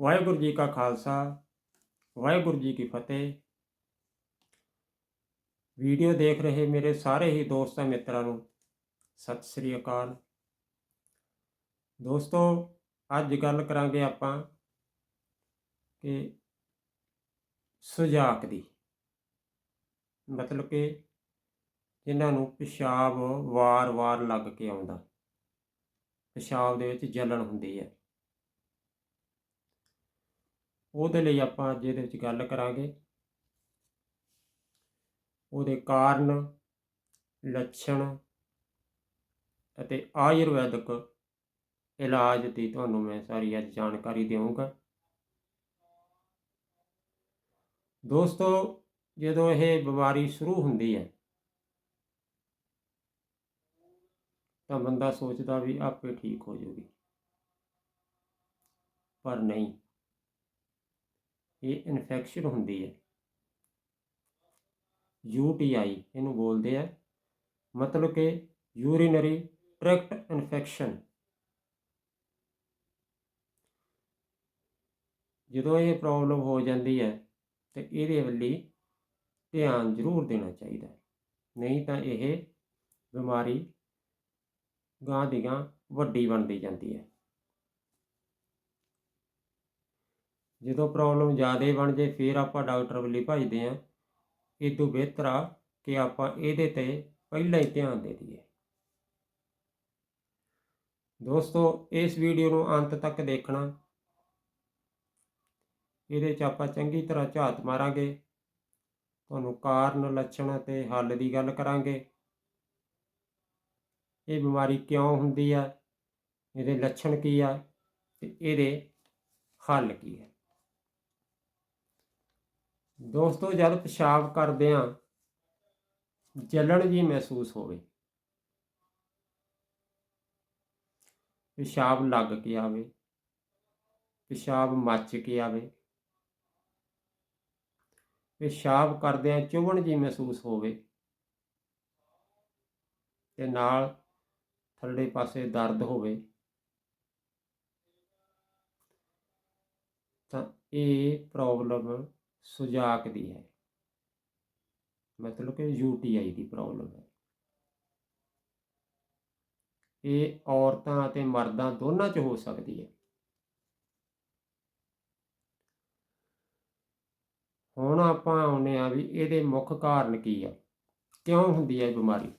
ਵਾਹਿਗੁਰੂ ਜੀ ਕਾ ਖਾਲਸਾ, ਵਾਹਿਗੁਰੂ ਜੀ ਕੀ ਫਤਿਹ। ਵੀਡੀਓ ਦੇਖ ਰਹੇ ਮੇਰੇ ਸਾਰੇ ਹੀ ਦੋਸਤਾਂ ਮਿੱਤਰਾਂ ਨੂੰ ਸਤਿ ਸ੍ਰੀ ਅਕਾਲ। ਦੋਸਤੋ, ਅੱਜ ਗੱਲ ਕਰਾਂਗੇ ਆਪਾਂ ਕਿ ਸੁਜਾਕ ਦੀ। ਮਤਲਬ ਕਿ ਜਿਨ੍ਹਾਂ ਨੂੰ ਪਿਸ਼ਾਬ ਵਾਰ-ਵਾਰ ਲੱਗ ਕੇ ਆਉਂਦਾ। ਪਿਸ਼ਾਬ ਦੇ ਵਿੱਚ ਜਲਣ ਹੁੰਦੀ ਹੈ। ਉਹਦੇ ਲਈ ਆਪਾਂ ਅੱਜ ਇਹਦੇ ਵਿੱਚ ਗੱਲ ਕਰਾਂਗੇ। ਉਹਦੇ ਕਾਰਨ, ਲੱਛਣ ਅਤੇ ਆਯੁਰਵੈਦਿਕ ਇਲਾਜ ਦੀ ਤੁਹਾਨੂੰ ਮੈਂ ਸਾਰੀ ਅੱਜ ਜਾਣਕਾਰੀ ਦੇਵਾਂਗਾ। ਦੋਸਤੋ, ਜਦੋਂ ਇਹ ਬਿਮਾਰੀ ਸ਼ੁਰੂ ਹੁੰਦੀ ਹੈ, ਤਾਂ ਬੰਦਾ ਸੋਚਦਾ ਵੀ ਆਪੇ ਠੀਕ ਹੋ ਜਾਊਗੀ। ਪਰ ਨਹੀਂ। ਇਹ ਇਨਫੈਕਸ਼ਨ ਹੁੰਦੀ ਹੈ। ਯੂਟੀਆਈ ਇਹਨੂੰ ਬੋਲਦੇ ਆ। ਮਤਲਬ ਕਿ ਯੂਰੀਨਰੀ ਟ੍ਰੈਕਟ ਇਨਫੈਕਸ਼ਨ ਜਦੋਂ ਇਹ ਪ੍ਰੋਬਲਮ ਹੋ ਜਾਂਦੀ ਹੈ, ਤੇ ਇਹਦੇ ਵੱਲੀ ਧਿਆਨ ਜ਼ਰੂਰ ਦੇਣਾ ਚਾਹੀਦਾ ਹੈ। ਨਹੀਂ ਤਾਂ ਇਹ ਬਿਮਾਰੀ ਗਾਂ ਦੀ ਗਾਂ ਵੱਡੀ ਬਣਦੀ ਜਾਂਦੀ ਹੈ। ਜਦੋਂ ਪ੍ਰੋਬਲਮ ਜ਼ਿਆਦਾ ਬਣ ਜੇ ਫਿਰ ਆਪਾਂ ਡਾਕਟਰ ਵੱਲ ਭਜਦੇ ਹਾਂ। ਇਹ ਤੋਂ ਬਿਹਤਰ ਆ ਕਿ ਆਪਾਂ ਇਹਦੇ ਤੇ ਪਹਿਲਾਂ ਹੀ ਧਿਆਨ ਦੇ ਦਈਏ। ਦੋਸਤੋ, ਇਸ ਵੀਡੀਓ ਨੂੰ ਅੰਤ ਤੱਕ ਦੇਖਣਾ। ਇਹਦੇ 'ਚ ਆਪਾਂ ਚੰਗੀ ਤਰ੍ਹਾਂ ਝਾਤ ਮਾਰਾਂਗੇ। ਤੁਹਾਨੂੰ ਕਾਰਨ, ਲੱਛਣ ਅਤੇ ਹੱਲ ਦੀ ਗੱਲ ਕਰਾਂਗੇ। ਇਹ ਬਿਮਾਰੀ ਕਿਉਂ ਹੁੰਦੀ ਆ? ਇਹਦੇ ਲੱਛਣ ਕੀ ਆ? ਤੇ ਇਹਦੇ ਹੱਲ ਕੀ ਹੈ ਦੋਸਤੋ, ਜਦ ਪਿਸ਼ਾਬ ਕਰਦਿਆਂ ਜਲਣ ਜੀ ਮਹਿਸੂਸ ਹੋਵੇ। ਪਿਸ਼ਾਬ ਲੱਗ ਕੇ ਆਵੇ, ਪਿਸ਼ਾਬ ਮੱਚ ਕੇ ਆਵੇ। ਪਿਸ਼ਾਬ ਕਰਦਿਆਂ ਚੁਭਣ ਜੀ ਮਹਿਸੂਸ ਹੋਵੇ। ਤੇ ਨਾਲ ਥੱਲੇ ਪਾਸੇ ਦਰਦ ਹੋਵੇ। ਤਾਂ ਇਹ ਪ੍ਰੋਬਲਮ ਸੁਜਾਕ ਦੀ ਹੈ। ਮਤਲਬ ਕਿ ਯੂਟੀਆਈ ਦੀ ਪ੍ਰੋਬਲਮ ਹੈ। ਇਹ ਔਰਤਾਂ ਅਤੇ ਮਰਦਾਂ ਦੋਨਾਂ 'ਚ ਹੋ ਸਕਦੀ ਹੈ। ਹੁਣ ਆਪਾਂ ਆਉਨੇ ਆ ਵੀ ਇਹਦੇ ਮੁੱਖ ਕਾਰਨ ਕੀ ਆ? ਕਿਉਂ ਹੁੰਦੀ ਹੈ ਇਹ ਬਿਮਾਰੀ?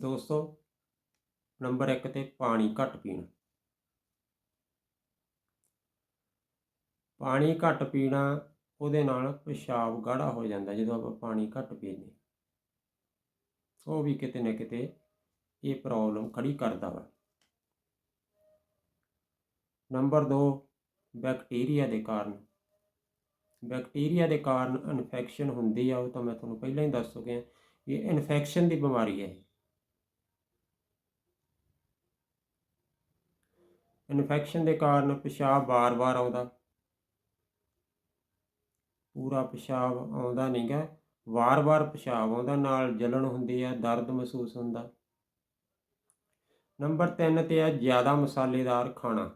ਦੋਸਤੋ, ਨੰਬਰ 1 ਤੇ ਪਾਣੀ ਘੱਟ ਪੀਣਾ। ਪਾਣੀ ਘੱਟ ਪੀਣਾ, ਉਹਦੇ ਨਾਲ ਪਿਸ਼ਾਬ ਗਾੜਾ ਹੋ ਜਾਂਦਾ ਜਦੋਂ ਆਪਾਂ ਪਾਣੀ ਘੱਟ ਪੀਂਦੇ ਉਹ ਵੀ ਕਿਤੇ ਨਾ ਕਿਤੇ ਇਹ ਪ੍ਰੋਬਲਮ ਖੜੀ ਕਰਦਾ ਵਾ। ਨੰਬਰ 2 ਬੈਕਟੀਰੀਆ ਦੇ ਕਾਰਨ। ਬੈਕਟੀਰੀਆ ਦੇ ਕਾਰਨ ਇਨਫੈਕਸ਼ਨ ਹੁੰਦੀ ਆ, ਉਹ ਤਾਂ ਮੈਂ ਤੁਹਾਨੂੰ ਪਹਿਲਾਂ ਹੀ ਦੱਸ ਚੁੱਕਿਆ। ਇਹ ਇਨਫੈਕਸ਼ਨ ਦੀ ਬਿਮਾਰੀ ਹੈ। ਇਨਫੈਕਸ਼ਨ ਦੇ ਕਾਰਨ ਪਿਸ਼ਾਬ ਬਾਰ-ਬਾਰ ਆਉਂਦਾ। ਪੂਰਾ ਪਿਸ਼ਾਬ ਆਉਂਦਾ ਨਹੀਂਗਾ ਵਾਰ-ਵਾਰ ਪਿਸ਼ਾਬ ਆਉਂਦਾ, ਨਾਲ ਜਲਣ ਹੁੰਦੀ ਹੈ ਦਰਦ ਮਹਿਸੂਸ ਹੁੰਦਾ। ਨੰਬਰ 3 ਤੇ ਆ, ਜ਼ਿਆਦਾ ਮਸਾਲੇਦਾਰ ਖਾਣਾ।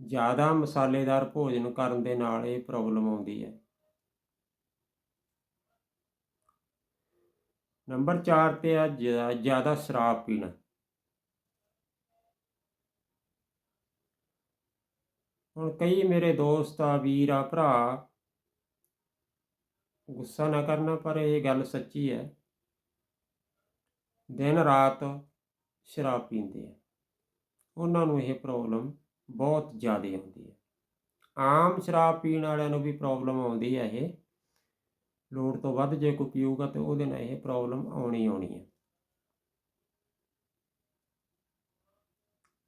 ਜ਼ਿਆਦਾ ਮਸਾਲੇਦਾਰ ਭੋਜਨ ਕਰਨ ਦੇ ਨਾਲ ਇਹ ਪ੍ਰੋਬਲਮ ਆਉਂਦੀ ਹੈ। ਨੰਬਰ 4 ਤੇ ਹੈ ਜ਼ਿਆਦਾ ਸ਼ਰਾਬ ਪੀਣਾ। ਹੁਣ ਕਈ ਮੇਰੇ ਦੋਸਤ ਆ, ਵੀਰ ਆ, ਭਰਾ ਗੁੱਸਾ ਨਾ ਕਰਨਾ, ਪਰ ਇਹ ਗੱਲ ਸੱਚੀ ਹੈ। ਦਿਨ ਰਾਤ ਸ਼ਰਾਬ ਪੀਂਦੇ ਆ। ਉਹਨਾਂ ਨੂੰ ਇਹ ਪ੍ਰੋਬਲਮ ਬਹੁਤ ਜ਼ਿਆਦਾ ਆਉਂਦੀ ਹੈ। ਆਮ ਸ਼ਰਾਬ ਪੀਣ ਵਾਲਿਆਂ ਨੂੰ ਵੀ ਪ੍ਰੋਬਲਮ ਆਉਂਦੀ ਹੈ ਇਹ। ਲੋੜ ਤੋਂ ਵੱਧ ਜੇ ਕੋਈ ਪੀਊਗਾ ਤੇ ਉਹਦੇ ਨਾਲ ਇਹ ਪ੍ਰੋਬਲਮ ਆਉਣੀ ਆਉਣੀ ਹੈ।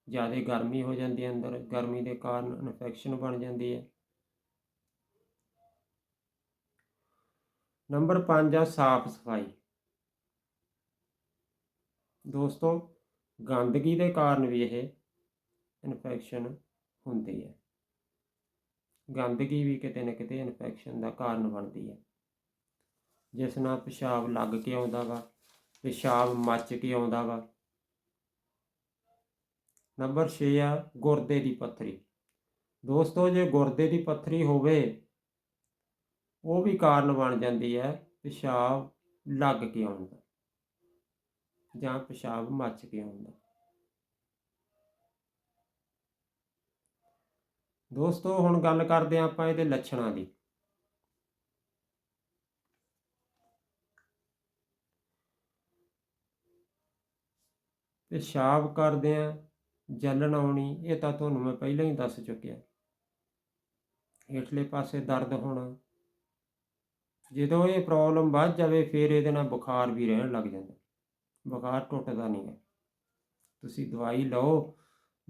ਜ਼ਿਆਦਾ ਗਰਮੀ ਹੋ ਜਾਂਦੀ ਹੈ ਅੰਦਰ, ਗਰਮੀ ਦੇ ਕਾਰਨ ਇਨਫੈਕਸ਼ਨ ਬਣ ਜਾਂਦੀ ਹੈ। ਨੰਬਰ 5 ਆ ਸਾਫ਼ ਸਫ਼ਾਈ। ਦੋਸਤੋ, ਗੰਦਗੀ ਦੇ ਕਾਰਨ ਵੀ ਇਹ ਇਨਫੈਕਸ਼ਨ ਹੁੰਦੀ ਹੈ। ਗੰਦਗੀ ਵੀ ਕਿਤੇ ਨਾ ਕਿਤੇ ਇਨਫੈਕਸ਼ਨ ਦਾ ਕਾਰਨ ਬਣਦੀ ਹੈ। ਜਿਸ ਨਾਲ ਪਿਸ਼ਾਬ ਲੱਗ ਕੇ ਆਉਂਦਾ ਵਾ, ਪਿਸ਼ਾਬ ਮੱਚ ਕੇ ਆਉਂਦਾ ਵਾ ਨੰਬਰ 6 ਆ, ਗੁਰਦੇ ਦੀ ਪੱਥਰੀ। ਦੋਸਤੋ, ਜੇ ਗੁਰਦੇ ਦੀ ਪੱਥਰੀ ਹੋਵੇ, ਉਹ ਵੀ ਕਾਰਨ ਬਣ ਜਾਂਦੀ ਹੈ ਪਿਸ਼ਾਬ ਲੱਗ ਕੇ ਆਉਣ ਦਾ ਜਾਂ ਪਿਸ਼ਾਬ ਮੱਚ ਕੇ ਆਉਣ ਦਾ। ਦੋਸਤੋ, ਹੁਣ ਗੱਲ ਕਰਦੇ ਹਾਂ ਆਪਾਂ ਇਹਦੇ ਲੱਛਣਾਂ ਦੀ। ਪਿਸ਼ਾਬ ਕਰਦੇ ਆ ਜਲਣ ਆਉਣੀ, ਇਹ ਤਾਂ ਤੁਹਾਨੂੰ ਮੈਂ ਪਹਿਲਾਂ ਹੀ ਦੱਸ ਚੁੱਕਿਆ। ਹੇਠਲੇ ਪਾਸੇ ਦਰਦ ਹੋਣਾ। ਜਦੋਂ ਇਹ ਪ੍ਰੋਬਲਮ ਵੱਧ ਜਾਵੇ, ਫਿਰ ਇਹਦੇ ਨਾਲ ਬੁਖਾਰ ਵੀ ਰਹਿਣ ਲੱਗ ਜਾਂਦਾ। ਬੁਖਾਰ ਟੁੱਟਦਾ ਨਹੀਂ ਹੈ। ਤੁਸੀਂ ਦਵਾਈ ਲਓ।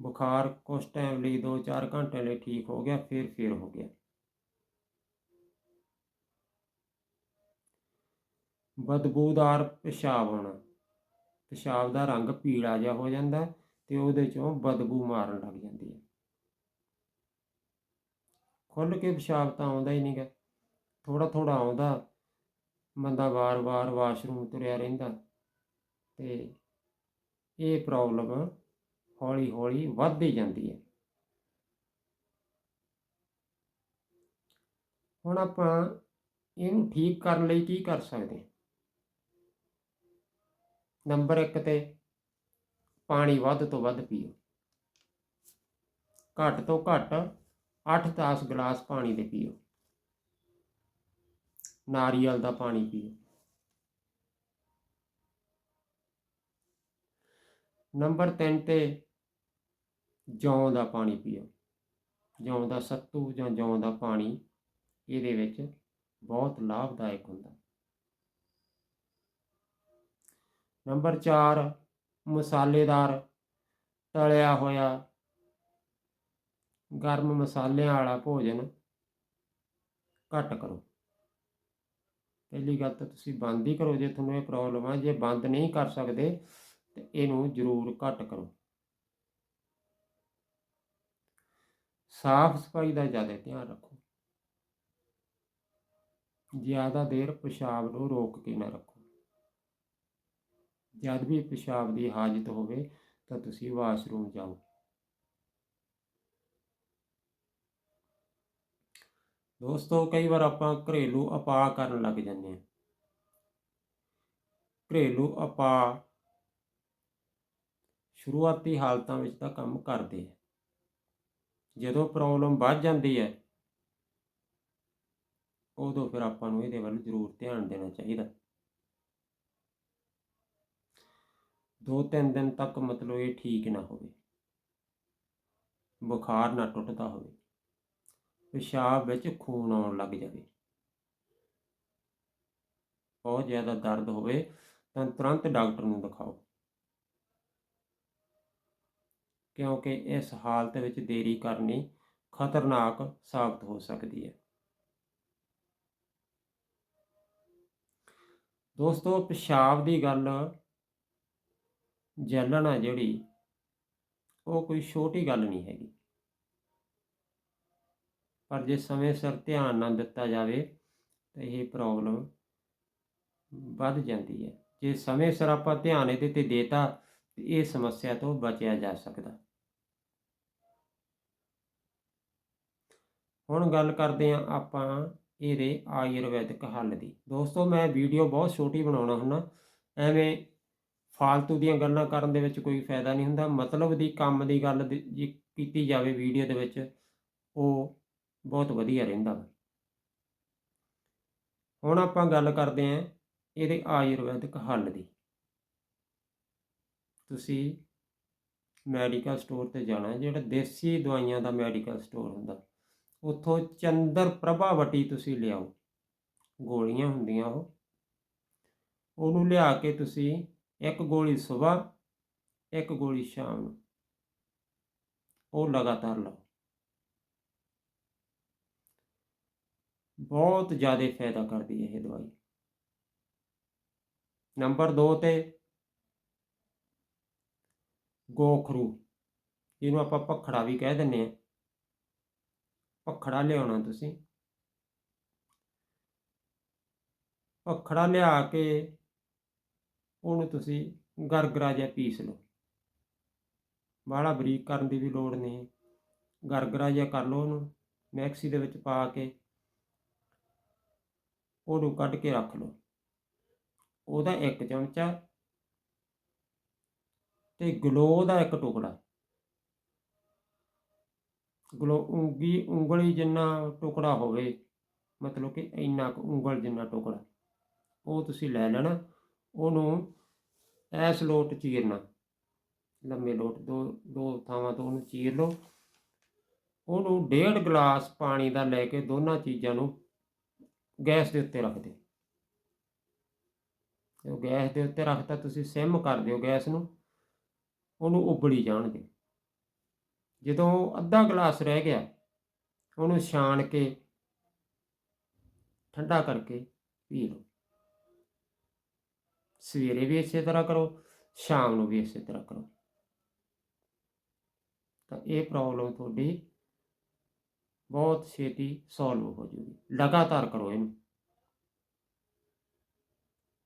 ਬੁਖਾਰ ਕੁਝ ਟਾਈਮ ਲਈ 2-4 ਘੰਟੇ ਲਈ ਠੀਕ ਹੋ ਗਿਆ, ਫਿਰ ਫਿਰ ਹੋ ਗਿਆ। ਬਦਬੂਦਾਰ ਪਿਸ਼ਾਬ ਆਉਣਾ ਪਿਸ਼ਾਬ ਦਾ ਰੰਗ ਪੀਲਾ ਜਿਹਾ ਹੋ ਜਾਂਦਾ। ਤੇ ਉਹਦੇ ਚੋਂ ਬਦਬੂ ਮਾਰਨ ਲੱਗ ਜਾਂਦੀ ਹੈ। ਖੁੱਲ ਕੇ ਪਿਸ਼ਾਬ ਤਾਂ ਆਉਂਦਾ ਹੀ ਨਹੀਂਗਾ ਥੋੜਾ ਥੋੜਾ ਆਉਂਦਾ, ਬੰਦਾ ਵਾਰ-ਵਾਰ ਵਾਸ਼ਰੂਮ ਤੁਰਿਆ ਰਹਿੰਦਾ ਤੇ ਇਹ ਪ੍ਰੋਬਲਮ ਹੌਲੀ-ਹੌਲੀ ਵੱਧਦੀ ਜਾਂਦੀ ਹੈ। ਹੁਣ ਆਪਾਂ ਇਹਨੂੰ ਠੀਕ ਕਰਨ ਲਈ ਕੀ ਕਰ ਸਕਦੇ ਹਾਂ? ਨੰਬਰ 1 ਤੇ ਪਾਣੀ ਵੱਧ ਤੋਂ ਵੱਧ ਪੀਓ। ਘੱਟ ਤੋਂ ਘੱਟ 8-10 ਗਲਾਸ ਪਾਣੀ ਦੇ ਪੀਓ। ਨਾਰੀਅਲ ਦਾ ਪਾਣੀ ਪੀਓ। ਨੰਬਰ 3 ਤੇ ਜੌਂ ਦਾ ਪਾਣੀ ਪੀਓ। ਜੌਂ ਦਾ ਸੱਤੂ ਜਾਂ ਜੌਂ ਦਾ ਪਾਣੀ ਇਹਦੇ ਵਿੱਚ ਬਹੁਤ ਲਾਭਦਾਇਕ ਹੁੰਦਾ। ਨੰਬਰ 4 ਮਸਾਲੇਦਾਰ ਤਲਿਆ ਹੋਇਆ ਗਰਮ ਮਸਾਲਿਆਂ ਵਾਲਾ ਭੋਜਨ ਘੱਟ ਕਰੋ। ਪਹਿਲੀ ਗੱਲ ਤਾਂ ਤੁਸੀਂ ਬੰਦ ਹੀ ਕਰੋ ਜੇ ਤੁਹਾਨੂੰ ਇਹ ਪ੍ਰੋਬਲਮ ਆ, ਜੇ ਬੰਦ ਨਹੀਂ ਕਰ ਸਕਦੇ ਤੇ ਇਹਨੂੰ ਜ਼ਰੂਰ ਘੱਟ ਕਰੋ। ਸਾਫ਼ ਸਫ਼ਾਈ ਦਾ ਜ਼ਿਆਦਾ ਧਿਆਨ ਰੱਖੋ। ਜ਼ਿਆਦਾ ਦੇਰ ਪਿਸ਼ਾਬ ਨੂੰ ਰੋਕ ਕੇ ਨਾ ਰੱਖੋ। ਜਦ ਵੀ ਪਿਸ਼ਾਬ ਦੀ ਹਾਜਤ ਹੋਵੇ ਤਾਂ ਤੁਸੀਂ ਵਾਸ਼ਰੂਮ ਜਾਓ। ਦੋਸਤੋ, ਕਈ ਵਾਰ ਆਪਾਂ ਘਰੇਲੂ ਉਪਾਅ ਕਰਨ ਲੱਗ ਜਾਂਦੇ ਹਾਂ। ਘਰੇਲੂ ਉਪਾਅ ਸ਼ੁਰੂਆਤੀ ਹਾਲਤਾਂ ਵਿੱਚ ਤਾਂ ਕੰਮ ਕਰਦੇ ਆ। ਜਦੋਂ ਪ੍ਰੋਬਲਮ ਵੱਧ ਜਾਂਦੀ ਹੈ, ਉਦੋਂ ਫਿਰ ਆਪਾਂ ਨੂੰ ਇਹਦੇ ਵੱਲ ਜ਼ਰੂਰ ਧਿਆਨ ਦੇਣਾ ਚਾਹੀਦਾ। ਦੋ ਤਿੰਨ ਦਿਨ ਤੱਕ ਮਤਲਬ ਇਹ ਠੀਕ ਨਾ ਹੋਵੇ। ਬੁਖਾਰ ਨਾ ਟੁੱਟਦਾ ਹੋਵੇ। ਪਿਸ਼ਾਬ ਵਿੱਚ ਖੂਨ ਆਉਣ ਲੱਗ ਜਾਵੇ। ਬਹੁਤ ਜ਼ਿਆਦਾ ਦਰਦ ਹੋਵੇ ਤਾਂ ਤੁਰੰਤ ਡਾਕਟਰ ਨੂੰ ਦਿਖਾਓ। ਕਿਉਂਕਿ ਇਸ ਹਾਲਤ ਵਿੱਚ ਦੇਰੀ ਕਰਨੀ ਖਤਰਨਾਕ ਸਾਬਤ ਹੋ ਸਕਦੀ ਹੈ। ਦੋਸਤੋ, ਪਿਸ਼ਾਬ ਦੀ ਗੱਲ ਜਲਣ ਆ ਜਿਹੜੀ, ਉਹ ਕੋਈ ਛੋਟੀ ਗੱਲ ਨਹੀਂ ਹੈਗੀ। ਪਰ ਜੇ ਸਮੇਂ ਸਿਰ ਧਿਆਨ ਨਾ ਦਿੱਤਾ ਜਾਵੇ, ਤਾਂ ਇਹ ਪ੍ਰੋਬਲਮ ਵੱਧ ਜਾਂਦੀ ਹੈ। ਜੇ ਸਮੇਂ ਸਿਰ ਆਪਾਂ ਧਿਆਨ ਇਹਦੇ ਤੇ ਦੇਤਾ, ਤੇ ਇਹ ਸਮੱਸਿਆ ਤੋਂ ਬਚਿਆ ਜਾ ਸਕਦਾ। ਹੁਣ ਗੱਲ ਕਰਦੇ ਹਾਂ ਆਪਾਂ ਇਹਦੇ ਆਯੁਰਵੈਦਿਕ ਹੱਲ ਦੀ। ਦੋਸਤੋ, ਮੈਂ ਵੀਡੀਓ ਬਹੁਤ ਛੋਟੀ ਬਣਾਉਣਾ ਹੁੰਦਾ। ਐਵੇਂ ਫਾਲਤੂ ਦੀਆਂ ਗੱਲਾਂ ਕਰਨ ਦੇ ਵਿੱਚ ਕੋਈ ਫਾਇਦਾ ਨਹੀਂ ਹੁੰਦਾ। ਮਤਲਬ ਦੀ ਕੰਮ ਦੀ ਗੱਲ ਜੀ ਕੀਤੀ ਜਾਵੇ ਵੀਡੀਓ ਦੇ ਵਿੱਚ, ਉਹ ਬਹੁਤ ਵਧੀਆ ਰਹਿੰਦਾ। ਹੁਣ ਆਪਾਂ ਗੱਲ ਕਰਦੇ ਹਾਂ ਇਹਦੇ ਆਯੁਰਵੈਦਿਕ ਹੱਲ ਦੀ। ਤੁਸੀਂ ਮੈਡੀਕਲ ਸਟੋਰ ਤੇ ਜਾਣਾ ਜਿਹੜਾ ਦੇਸੀ ਦਵਾਈਆਂ ਦਾ ਮੈਡੀਕਲ ਸਟੋਰ ਹੁੰਦਾ। ਉੱਥੋਂ ਚੰਦਰ ਪ੍ਰਭਾਵਟੀ ਤੁਸੀਂ ਲਿਆਓ। ਗੋਲੀਆਂ ਹੁੰਦੀਆਂ ਉਹ। ਉਹਨੂੰ ਲਿਆ ਕੇ ਤੁਸੀਂ ਇੱਕ ਗੋਲੀ ਸਵੇਰ ਇੱਕ ਗੋਲੀ ਸ਼ਾਮ। ਨੂੰ ਉਹ ਲਗਾਤਾਰ ਲਓ। ਬਹੁਤ ਜ਼ਿਆਦਾ ਫਾਇਦਾ ਕਰਦੀ ਹੈ ਇਹ ਦਵਾਈ। ਨੰਬਰ 2 ਤੇ ਗੋਖਰੂ ਇਹਨੂੰ ਆਪਾਂ ਪਖੜਾ ਵੀ ਕਹਿ ਦਿੰਨੇ ਆ ਪਖੜਾ ਲਿਆਉਣਾ ਤੁਸੀਂ। ਪਖੜਾ ਲਿਆ ਕੇ ਉਹਨੂੰ ਤੁਸੀਂ ਗਰਗਰਾ ਜਿਹਾ ਪੀਸ ਲਓ। ਬਾਹਲਾ ਬਰੀਕ ਕਰਨ ਦੀ ਵੀ ਲੋੜ ਨਹੀਂ। ਗਰਗਰਾ ਜਿਹਾ ਕਰ ਲਓ ਉਹਨੂੰ, ਮੈਕਸੀ ਦੇ ਵਿੱਚ ਪਾ ਕੇ ਉਹਨੂੰ ਕੱਢ ਕੇ ਰੱਖ ਲਓ। ਉਹਦਾ ਇੱਕ ਚਮਚਾ ਤੇ ਗਲੋ ਦਾ ਇੱਕ ਟੁਕੜਾ। ਗਲੋ ਉਂਗੀ, ਉਂਗਲੀ ਜਿੰਨਾ ਟੁਕੜਾ ਹੋਵੇ, ਮਤਲਬ ਕਿ ਇੰਨਾ ਕੁ ਉਂਗਲ ਜਿੰਨਾ ਟੁਕੜਾ, ਉਹ ਤੁਸੀਂ ਲੈ ਲੈਣਾ। ਉਹਨੂੰ ਐਸ ਲੋਟ ਚੀਰਨਾ। ਲੰਮੇ ਲੋਟ, ਦੋ ਦੋ ਥਾਵਾਂ ਤੋਂ ਉਹਨੂੰ ਚੀਰ ਲਓ। ਉਹਨੂੰ ਡੇਢ ਗਲਾਸ ਪਾਣੀ ਦਾ ਲੈ ਕੇ ਦੋਨਾਂ ਚੀਜ਼ਾਂ ਨੂੰ ਗੈਸ ਦੇ ਉੱਤੇ ਰੱਖ ਦਿਓ। ਜਦੋਂ ਗੈਸ ਦੇ ਉੱਤੇ ਰੱਖਤਾ, ਤੁਸੀਂ ਸਿਮ ਕਰ ਦਿਓ ਗੈਸ ਨੂੰ, ਉਹਨੂੰ ਉਬਲੀ ਜਾਣਗੇ। ਦਿਓ ਜਦੋਂ ਅੱਧਾ ਗਲਾਸ ਰਹਿ ਗਿਆ, ਉਹਨੂੰ ਛਾਣ ਕੇ ਠੰਡਾ ਕਰਕੇ ਪੀ ਲਓ। ਸਵੇਰੇ ਵੀ ਇਸੇ ਤਰ੍ਹਾਂ ਕਰੋ, ਸ਼ਾਮ ਨੂੰ ਵੀ ਇਸੇ ਤਰ੍ਹਾਂ ਕਰੋ। ਤਾਂ ਇਹ ਪ੍ਰੋਬਲਮ ਤੁਹਾਡੀ ਬਹੁਤ ਛੇਤੀ ਸੋਲਵ ਹੋ ਜੂਗੀ ਲਗਾਤਾਰ ਕਰੋ ਇਹਨੂੰ।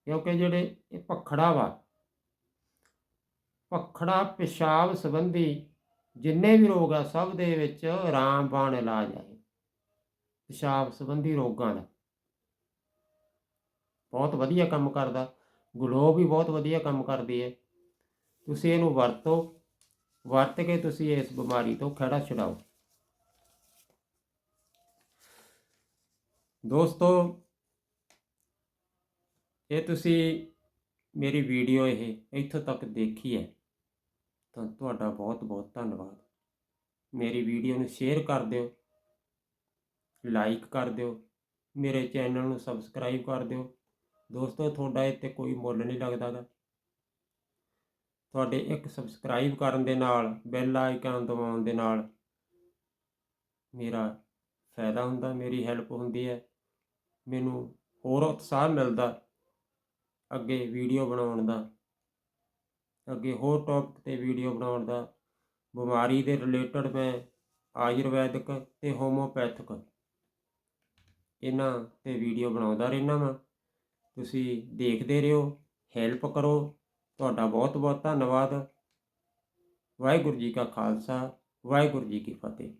ਕਿਉਂਕਿ ਜਿਹੜੇ ਇਹ ਪਖੜਾ ਵਾ ਪਖੜਾ ਪਿਸ਼ਾਬ ਸੰਬੰਧੀ ਜਿੰਨੇ ਵੀ ਰੋਗ ਆ, ਸਭ ਦੇ ਵਿੱਚ ਰਾਮਬਾਣ ਇਲਾਜ ਹੈ ਇਹ। ਪਿਸ਼ਾਬ ਸੰਬੰਧੀ ਰੋਗਾਂ ਦਾ। ਬਹੁਤ ਵਧੀਆ ਕੰਮ ਕਰਦਾ। ਗਲੋ ਵੀ ਬਹੁਤ ਵਧੀਆ ਕੰਮ ਕਰਦੀ ਹੈ। ਤੁਸੀਂ ਇਹਨੂੰ ਵਰਤੋ, ਵਰਤ ਕੇ ਤੁਸੀਂ ਇਸ ਬਿਮਾਰੀ ਤੋਂ ਖੜਾ ਛੁਡਾਓ। ਦੋਸਤੋ, ਇਹ ਤੁਸੀਂ ਮੇਰੀ ਵੀਡੀਓ ਇਹ ਇੱਥੋਂ ਤੱਕ ਦੇਖੀ ਹੈ, ਤਾਂ ਤੁਹਾਡਾ ਬਹੁਤ ਬਹੁਤ ਧੰਨਵਾਦ। ਮੇਰੀ ਵੀਡੀਓ ਨੂੰ ਸ਼ੇਅਰ ਕਰ ਦਿਓ, ਲਾਈਕ ਕਰ ਦਿਓ, ਮੇਰੇ ਚੈਨਲ ਨੂੰ ਸਬਸਕ੍ਰਾਈਬ ਕਰ ਦਿਓ ਦੋਸਤੋ, ਤੁਹਾਡਾ ਇੱਥੇ ਕੋਈ ਮੁੱਲ ਨਹੀਂ ਲੱਗਦਾ ਗਾ। ਤੁਹਾਡੇ ਇੱਕ ਸਬਸਕ੍ਰਾਈਬ ਕਰਨ ਦੇ ਨਾਲ ਬੈਲ ਆਈਕਨ ਦਬਾਉਣ ਦੇ ਨਾਲ ਮੇਰਾ ਫਾਇਦਾ ਹੁੰਦਾ, ਮੇਰੀ ਹੈਲਪ ਹੁੰਦੀ ਹੈ। ਮੈਨੂੰ ਹੋਰ ਉਤਸ਼ਾਹ ਮਿਲਦਾ ਅੱਗੇ ਵੀਡੀਓ ਬਣਾਉਣ ਦਾ, ਅੱਗੇ ਹੋਰ ਟੌਪਿਕ ਤੇ ਵੀਡੀਓ ਬਣਾਉਣ ਦਾ। ਬਿਮਾਰੀ ਦੇ ਰਿਲੇਟਡ ਮੈਂ ਆਯੁਰਵੈਦਿਕ ਤੇ ਹੋਮੋਪੈਥਿਕ ਇਹਨਾਂ ਤੇ ਵੀਡੀਓ ਬਣਾਉਂਦਾ ਰਹਿਣਾ ਵਾਂ। ਤੁਸੀਂ ਦੇਖਦੇ ਰਹੋ ਹੈਲਪ ਕਰੋ। ਤੁਹਾਡਾ ਬਹੁਤ ਬਹੁਤ ਧੰਨਵਾਦ। ਵਾਹਿਗੁਰੂ ਜੀ ਕਾ ਖਾਲਸਾ, ਵਾਹਿਗੁਰੂ ਜੀ ਕੀ ਫਤਿਹ।